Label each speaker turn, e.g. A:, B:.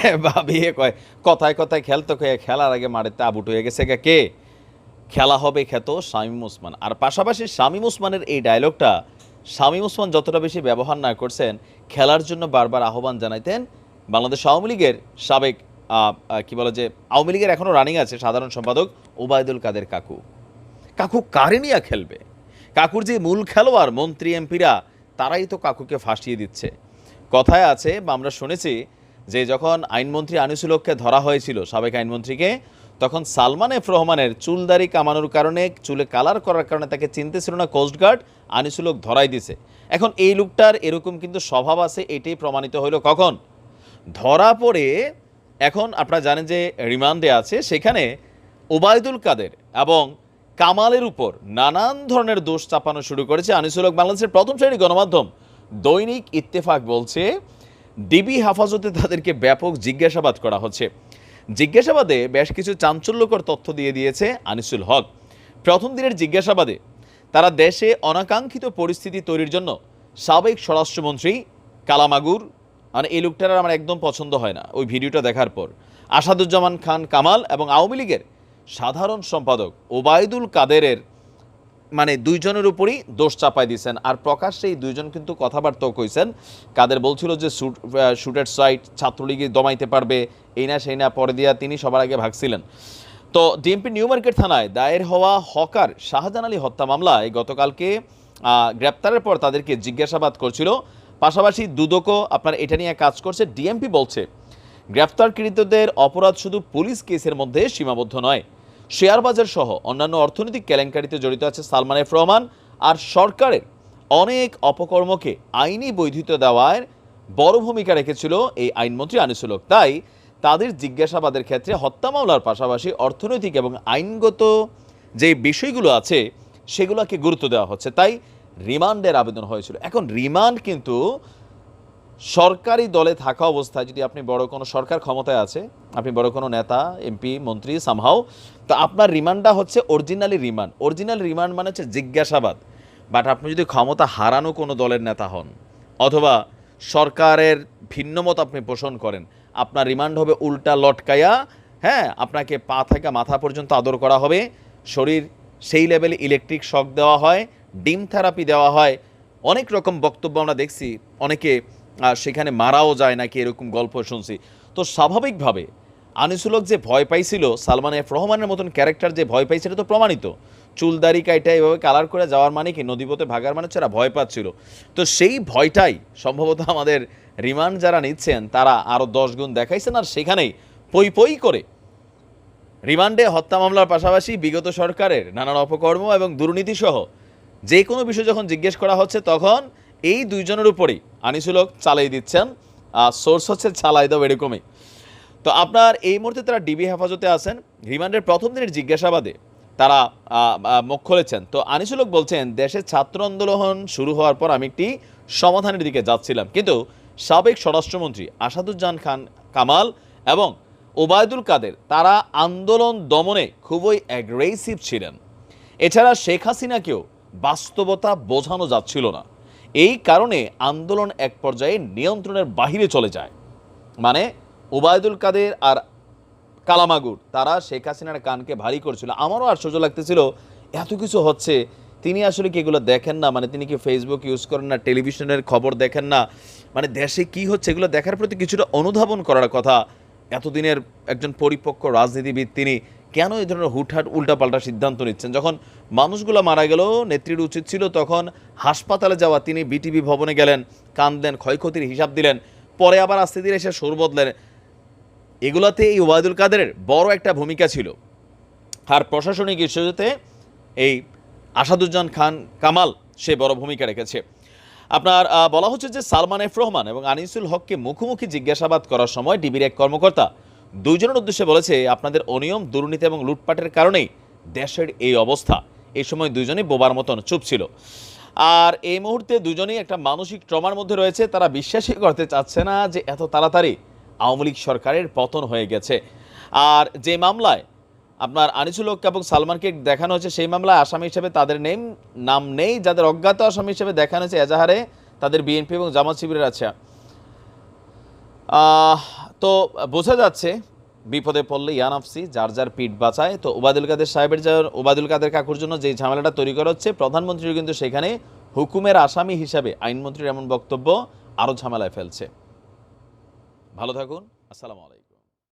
A: হ্যাঁ এ কয়, কথায় কথায় খেলতে কয়ে খেলার আগে মাঠেতে আবুট হয়ে গেছে কে? খেলা হবে খ্যাত শামীম ওসমান। আর পাশাপাশি শামীম ওসমানের এই ডায়লগটা শামীম ওসমান যতটা বেশি ব্যবহার না করছেন, খেলার জন্য বারবার আহ্বান জানাইতেন বাংলাদেশ আওয়ামী লীগের সাবেক কি বলে যে, আওয়ামী লীগের এখনও রানিং আছে সাধারণ সম্পাদক ওবায়দুল কাদের কাকু। কাকু কারে নিয়ে খেলবে? কাকুর যে মূল খেলোয়াড়, মন্ত্রী, এমপিরা, তারাই তো কাকুকে ফাঁসিয়ে দিচ্ছে। কথায় আছে বা আমরা শুনেছি যে যখন আইনমন্ত্রী আনিসুল হককে ধরা হয়েছিল সাবেক আইনমন্ত্রীকে, তখন সালমান এফ রহমানের চুলদারি কামানোর কারণে, চুলে কালার করার কারণে তাকে চিনতে ছিল না কোস্টগার্ড আনিসুল হক ধরাই দিছে। এখন এই লোকটার এরকম কিন্তু স্বভাব আছে, এটাই প্রমাণিত হইল কখন? ধরা পড়ে এখন আপনারা জানেন যে রিমান্ডে আছে, সেখানে ওবায়দুল কাদের এবং কামালের উপর নানান ধরনের দোষ চাপানো শুরু করেছে আনিসুল হক বাংলাদেশের প্রথম শ্রেণি গণমাধ্যম। দৈনিক ইত্তেফাক বলছে ডিবি হেফাজতে তাদেরকে ব্যাপক জিজ্ঞাসাবাদ করা হচ্ছে। জিজ্ঞাসাবাদে বেশ কিছু চাঞ্চল্যকর তথ্য দিয়ে দিয়েছে আনিসুল হক। প্রথম দিনের জিজ্ঞাসাবাদে তারা দেশে অনাকাঙ্ক্ষিত পরিস্থিতি তৈরির জন্য সাবেক স্বরাষ্ট্রমন্ত্রী কালামাগুর মানে এই লোকটার আমার একদম পছন্দ হয় না, ওই ভিডিওটা দেখার পর। আসাদুজ্জামান খান কামাল এবং আওয়ামী লীগের সাধারণ সম্পাদক ওবায়দুল কাদেরের মানে দুইজনের উপরই দোষ চাপাই দিয়েছেন আর প্রকাশ্যে এই দুইজন কিন্তু কথাবার্তাও কইছেন। কাদের বলছিল যে শুট শুটের সাইট ছাত্রলীগে দমাইতে পারবে, এই না সেই না, পরে দিয়া তিনি সবার আগে ভাগছিলেন। তো ডিএমপি নিউ মার্কেট থানায় দায়ের হওয়া হকার শাহজাহান আলী হত্যা মামলায় গতকালকে গ্রেপ্তারের পর তাদেরকে জিজ্ঞাসাবাদ করছিল। পাশাপাশি দুদকও আপনার এটা নিয়ে কাজ করছে, ডিএমপি বলছে, গ্রেপ্তারকৃতদের অপরাধ শুধু পুলিশ কেসের মধ্যে সীমাবদ্ধ নয়। শেয়ার বাজার সহ অন্যান্য অর্থনৈতিক কেলেঙ্কারিতে জড়িত আছে সালমান এফ রহমান আর সরকারের অনেক অপকর্মকে আইনি বৈধতা দেওয়ার বড় ভূমিকা রেখেছিল এই আইনমন্ত্রী আনিসুল হক। তাই তাদের জিজ্ঞাসাবাদের ক্ষেত্রে হত্যা মামলার পাশাপাশি অর্থনৈতিক এবং আইনগত যে বিষয়গুলো আছে, সেগুলোকে গুরুত্ব দেওয়া হচ্ছে। তাই রিমান্ডের আবেদন হয়েছিল। এখন রিমান্ড কিন্তু সরকারি দলে থাকা অবস্থায় যদি আপনি বড় কোনো সরকার ক্ষমতায় আছে, আপনি বড় কোনো নেতা, এমপি, মন্ত্রী সামহাও তো আপনার রিমান্ডটা হচ্ছে অরিজিনালি রিমান্ড। অরিজিনাল রিমান্ড মানে হচ্ছে জিজ্ঞাসাবাদ। বাট আপনি যদি ক্ষমতা হারানো কোনো দলের নেতা হন, অথবা সরকারের ভিন্নমত আপনি পোষণ করেন, আপনার রিমান্ড হবে উল্টা লটকাইয়া হ্যাঁ আপনাকে পা থেকে মাথা পর্যন্ত আদর করা হবে, শরীর সেই লেভেলে ইলেকট্রিক শক দেওয়া হয়, ডিম থেরাপি দেওয়া হয়, অনেক রকম বক্তব্য আমরা দেখছি, অনেকে সেখানে মারাও যায় নাকি এরকম গল্প শুনছি। তো স্বাভাবিকভাবে আনিসুল হক যে ভয় পাইছিল, সালমান এফ রহমানের মতন ক্যারেক্টার যে ভয় পাইছে তো প্রমাণিত। চুলদারি কাইটা এভাবে কালার করে যাওয়ার মানে কি? নদীপথে ভাগার মানে এরা ভয় পাচ্ছিল। তো সেই ভয়টাই সম্ভবত আমাদের রিমান্ড যারা নিচ্ছেন, তারা আরও দশ গুণ দেখাইছেন আর সেখানেই পই পই করে রিমান্ডে হত্যা মামলার পাশাপাশি বিগত সরকারের নানান অপকর্ম এবং দুর্নীতি সহ যে কোনো বিষয় যখন জিজ্ঞেস করা হচ্ছে, তখন এই দুইজনের উপরেই আনিসুল হক চালাই দিচ্ছেন সোর্স হচ্ছে চালাই দাও এরকমই। তো আপনার এই মুহূর্তে তারা ডিবি হেফাজতে আছেন, রিমান্ডের প্রথম দিনের জিজ্ঞাসাবাদে তারা মুখ খুলেছেন। তো আনিসুল হক বলছেন দেশের ছাত্র আন্দোলন শুরু হওয়ার পর আমি একটি সমাধানের দিকে যাচ্ছিলাম। কিন্তু সাবেক স্বরাষ্ট্রমন্ত্রী আসাদুজ্জান খান কামাল এবং ওবায়দুল কাদের, তারা আন্দোলন দমনে খুবই অ্যাগ্রেসিভ ছিলেন। এছাড়া শেখ হাসিনাকেও বাস্তবতা বোঝানো যাচ্ছিল না। এই কারণে আন্দোলন এক পর্যায়ে নিয়ন্ত্রণের বাহিরে চলে যায়। মানে ওবায়দুল কাদের আর কালামাগুর, তারা শেখ হাসিনার কানকে ভারী করছিল। আমারও আশ্চর্য লাগতেছিল, এত কিছু হচ্ছে, তিনি আসলে কি এগুলো দেখেন না? মানে তিনি কি ফেসবুক ইউজ করেন না? টেলিভিশনের খবর দেখেন না? মানে দেশে কি হচ্ছে, এগুলো দেখার প্রতি কিছুটা অনুধাবন করার কথা। এতদিনের একজন পরিপক্ক রাজনীতিবিদ তিনি কেন এই ধরনের হুটহাট উল্টাপাল্টা সিদ্ধান্ত নিচ্ছেন? যখন মানুষগুলো মারা গেল, নেত্রীর উচিত ছিল তখন হাসপাতালে যাওয়া, তিনি বিটিভি ভবনে গেলেন কান্দলেন ক্ষয়ক্ষতির হিসাব দিলেন, পরে আবার আস্তে ধীরে এসে সুর বদলেন। এগুলোতে এই ওবায়দুল কাদেরের বড় একটা ভূমিকা ছিল। আর প্রশাসনিক ইস্যুতে এই আসাদুজ্জান খান কামাল সে বড় ভূমিকা রেখেছে। আপনার বলা হচ্ছে যে সালমান এফ রহমান এবং আনিসুল হককে মুখোমুখি জিজ্ঞাসাবাদ করার সময় ডিবির এক কর্মকর্তা দুইজনের উদ্দেশ্যে বলেছে, আপনাদের অনিয়ম, দুর্নীতি এবং লুটপাটের কারণেই দেশের এই অবস্থা। এই সময় দুইজনই বোবার মতন চুপ ছিল। আর এই মুহূর্তে দুজনেই একটা মানসিক ট্রমার মধ্যে রয়েছে। তারা বিশ্বাসই করতে চাচ্ছে না যে এত তাড়াতাড়ি আওয়ামী লীগ সরকারের পতন হয়ে গেছে। আর যে মামলায় আপনার আনিসুল হক এবং সালমানকে দেখানো হয়েছে, সেই মামলায় আসামি হিসেবে তাদের নেম, নাম নেই। যাদের অজ্ঞাত আসামি হিসেবে দেখানো হয়েছে এজাহারে, তাদের বিএনপি এবং জামাত শিবিরের আছে। তো বোঝা যাচ্ছে, বিপদে পড়লে ইয়ানাফসি যার যার পিঠ বাঁচায়। তো ওবায়দুল কাদের সাহেবের যা, ওবায়দুল কাদের কাকুর জন্য যে ঝামেলাটা তৈরি করা হচ্ছে প্রধানমন্ত্রীর কিন্তু সেখানে হুকুমের আসামি হিসাবে আইনমন্ত্রীর এমন বক্তব্য আরও ঝামেলায় ফেলছে। ভালো থাকুন, আসসালামু আলাইকুম।